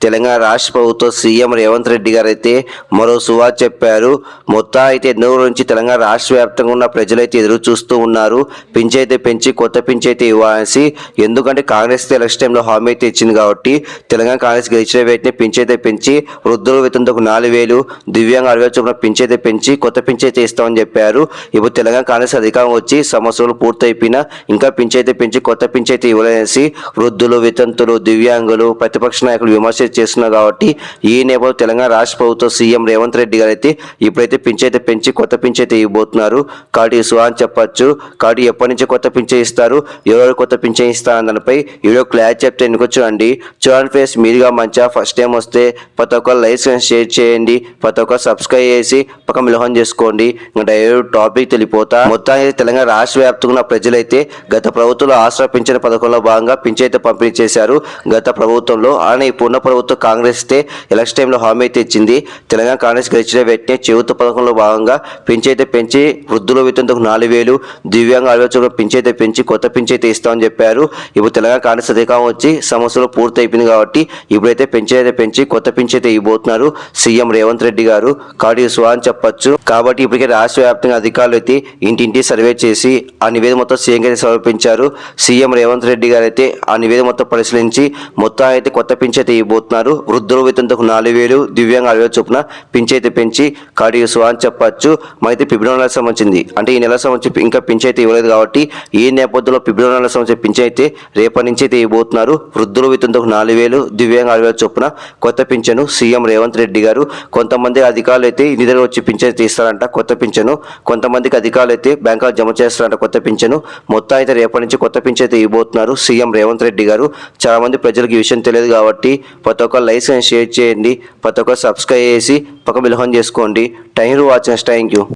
తెలంగాణ రాష్ట్ర ప్రభుత్వ సీఎం రేవంత్ రెడ్డి గారు అయితే మరో సువా చెప్పారు. మొత్తం అయితే ఎన్నో నుంచి తెలంగాణ రాష్ట్ర వ్యాప్తంగా ఉన్న ప్రజలైతే ఎదురు చూస్తూ ఉన్నారు. పింఛైతే పెంచి కొత్త పింఛైతే ఇవ్వాలని ఇవ్వాల్సి ఎందుకంటే కాంగ్రెస్ ఎలక్షన్ టైంలో హామీ అయితే ఇచ్చింది కాబట్టి తెలంగాణ కాంగ్రెస్ గెలిచిన వెంటనే పింఛైతే పెంచి వృద్ధుల వేతనకు నాలుగు వేలు దివ్యాంగ అరవై చొప్పున పింఛైతే పెంచి కొత్త పింఛైతే ఇస్తామని చెప్పారు. ఇప్పుడు తెలంగాణ కాంగ్రెస్ అధికారం వచ్చి సంవత్సరాలు పూర్తయిపోయినా ఇంకా పింఛైతే పెంచి కొత్త పింఛైతే ఇవ్వాలనేసి ఇవ్వలేసి వృద్ధులు వితంతులు దివ్యాంగులు ప్రతిపక్ష నాయకులు విమర్శ చేస్తున్నారు కాబట్టి ఈ నేపథ్యంలో తెలంగాణ రాష్ట్ర ప్రభుత్వ సీఎం రేవంత్ రెడ్డి గారు అయితే ఇప్పుడైతే పింఛ అయితే పెంచి కొత్త పింఛ అయితే ఇవ్వబోతున్నారు. కాబట్టి సుహా అని చెప్పచ్చు. కాబట్టి ఎప్పటి నుంచి కొత్త పింఛ ఇస్తారు? ఎవరు కొత్త పింఛ ఇస్తారు దానిపై వీడియో క్లారిటీ చెప్తే ఎందుకు చూడండి చూడండి ఫేస్ మీరుగా మంచిగా ఫస్ట్ టైం వస్తే ప్రతి ఒక్క లైక్ షేర్ చేయండి. ప్రతి ఒక్క సబ్స్క్రైబ్ చేసి పక్క మిలహం చేసుకోండి. ఇంకా డైరెక్ట్ టాపిక్ తెలిపోతా మొత్తానికి తెలంగాణ రాష్ట్ర వ్యాప్తంగా ఉన్న ప్రజలైతే గత ప్రభుత్వంలో ఆసరా పథకంలో భాగంగా పింఛ అయితే పంపిణీ చేశారు. గత ప్రభుత్వంలో ఆయన ఇప్పుడున్న ప్రభుత్వం ప్రభుత్వం కాంగ్రెస్ ఎలక్షన్ టైంలో హామీ అయితే ఇచ్చింది. తెలంగాణ కాంగ్రెస్ గెలిచిన వెంటనే చేయూత పథకంలో భాగంగా పెంచైతే పెంచి వృద్ధుల వేతనకు నాలుగు వేలు దివ్యాంగ ఆలోచన పెంచైతే పెంచి కొత్త పెంచైతే ఇస్తామని చెప్పారు. ఇప్పుడు తెలంగాణ కాంగ్రెస్ అధికారం వచ్చి సమస్యలు పూర్తి అయిపోయింది కాబట్టి ఇప్పుడైతే పెంచైతే పెంచి కొత్త పెంచైతే ఇవ్వబోతున్నారు సీఎం రేవంత్ రెడ్డి గారు. కాబట్టి సువా అని చెప్పొచ్చు. కాబట్టి ఇప్పటికే రాష్ట్ర వ్యాప్తంగా అధికారులు అయితే ఇంటింటి సర్వే చేసి ఆ నివేదిక మొత్తం సీఎం సమర్పించారు. సీఎం రేవంత్ రెడ్డి గారు అయితే ఆ నివేదిక మొత్తం పరిశీలించి మొత్తం అయితే కొత్త పెంచైతే ఇవ్వబోతున్నారు. ఇవ్వబోతున్నారు వృద్ధులు వితంతకు నాలుగు వేలు దివ్యాంగ అరవై వేలు చొప్పున పింఛైతే పెంచి కాడి అని చెప్పచ్చు. మైతే ఫిబ్రవరి నెల సంబంధించింది అంటే ఈ నెల సంబంధించి ఇంకా పింఛైతే ఇవ్వలేదు కాబట్టి ఈ నేపథ్యంలో ఫిబ్రవరి నెల సంబంధించిన పింఛైతే అయితే రేపటి నుంచి అయితే ఇవ్వబోతున్నారు. వృద్ధులు వితంతకు నాలుగు వేలు దివ్యాంగ అరవై చొప్పున కొత్త పింఛను సీఎం రేవంత్ రెడ్డి గారు. కొంతమంది అధికారులు అయితే ఇంటి దగ్గర వచ్చి పింఛను తీస్తారంట కొత్త పింఛను. కొంతమందికి అధికారులు అయితే బ్యాంకులో జమ చేస్తారంట కొత్త పింఛను. మొత్తం అయితే రేపటి నుంచి కొత్త పింఛన్ అయితే ఇవ్వబోతున్నారు సీఎం రేవంత్ రెడ్డి గారు. చాలా మంది ప్రజలకు ఈ విషయం తెలియదు కాబట్టి ప్రతి ఒక్క లైసెన్స్ షేర్ చేయండి. ప్రతి ఒక్క సబ్స్క్రైబ్ చేసి పక్క బిల్హం చేసుకోండి. Thank you watching. Thank you.